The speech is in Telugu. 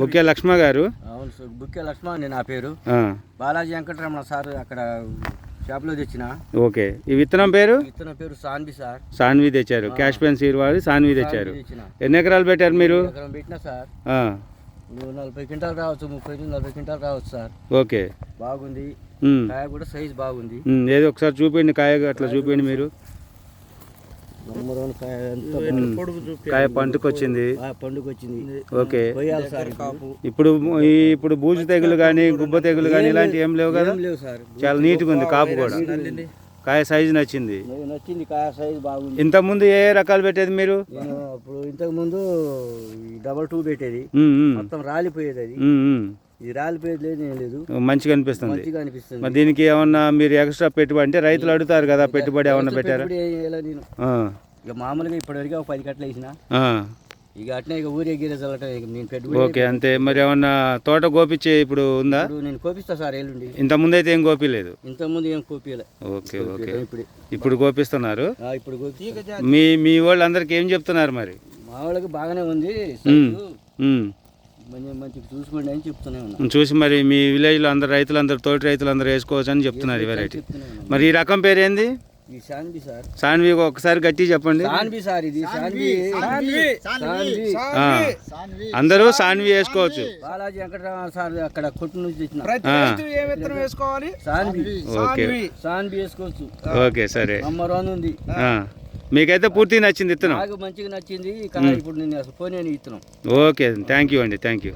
బుక్కే లక్ష్మ గారు. బుక్కే లక్ష్మణ్ అండి నా పేరు. బాలాజీ వెంకటరమణ సార్ అక్కడ షాప్లో తెచ్చిన. ఓకే. ఈ విత్తనం పేరు? ఇతని పేరు సాన్బి సార్. సాన్వి తెచ్చారు. క్యాష్ పెన్ సీడ్ వాడి సాన్వి తెచ్చారు. సాన్వి ఎన్ని ఎకరాలు పెట్టారు మీరు? పెట్టినా సార్. నలభై క్వింటాలు రావచ్చు ముప్పై నుంచి నలభై క్వింటాలు రావచ్చు సార్. ఓకే. బాగుంది. కాయ కూడా సైజ్ బాగుంది. ఏదో ఒకసారి చూపించండి కాయ అట్లా చూపించండి మీరు. కాయ ఎంత ఉమ్, కాయ పండుకు వచ్చింది ఓకే. కొయ్యాలి సార్ కాపు? ఇప్పుడు ఈ ఇప్పుడు బూజు తెగులు కానీ గుబ్బ తెగులు కానీ ఇలాంటివి ఏం లేవు కదా? చాలా నీట్గా ఉంది కాపు కూడా. కాయ సైజు నచ్చింది. నాకు నచ్చింది కాయ సైజ్ బాగుంది. ఇంత ముందు ఏ రకాలు పెట్టేది మీరు? నేను అప్పుడు ఇంతకు ముందు డబల్ టూ పెట్టేది. మొత్తం రాలిపోయేది అది. ఇది రాలిపోయేది లేదు ఏం లేదు. మంచిగా అనిపిస్తుంది. మంచిగా అనిపిస్తుంది. మరి దీనికి ఏమన్నా మీరు ఎక్స్ట్రా పెట్టుబడి అంటే రైతులు అడుగుతారు కదా పెట్టుబడి ఏమన్నా పెట్టారా? నేను. ఆ, ఇక మామూలుగా ఇప్పటివరకు ఒక పది కట్టలు వేసిన. ఆ, ఇక అట్నే ఇక ఊరే గిరే చల్లటం ఇక నేను పెట్టుబడి ఓకే అంతే. మరి ఏమన్నా తోట గోపిచ్చే ఇప్పుడు ఉందా? ఇప్పుడు నేను కోపిస్తా సార్ ఎల్లుండి. ఇంత ముందు అయితే ఏం గోపిలేదు ఇంతకుముందు ఏం కోపియలే ఓకే ఓకే. ఇప్పుడు. ఇప్పుడు గోపిస్తున్నారు? ఆ, ఇప్పుడు కోపి మీ మీ వాళ్ళందరికీ ఏం చెప్తున్నారు మరి? మా వాళ్ళకి బాగానే ఉంది. ఉమ్. చూసుకోండి అని చెప్తూనే ఉన్నా. చూసి మరి మీ విలేజ్లో అందరు రైతులందరూ తోటి రైతులందరూ వేసుకోవచ్చు అని చెప్తున్నారు ఈ వెరైటీ మరి ఈ రకం పేరు ఏంది? సార్. సాన్వి ఒకసారి గట్టి చెప్పండి. సార్ ఇది అందరూ సాన్వి వేసుకోవచ్చు. బాలాజీ వెంకటరామ సార్ అక్కడ కొట్టు నుంచి వేసుకోవాలి? ఓకే. శాన్బి వేసుకోవచ్చు. ఓకే సరే. ఉంది. మీకైతే పూర్తి నచ్చింది ఇత్తనం? నాకు మంచిగా నచ్చింది ఇప్పుడు నేను పోనీ ఇస్తున్నాం ఓకే థ్యాంక్ యూ అండి థ్యాంక్ యూ.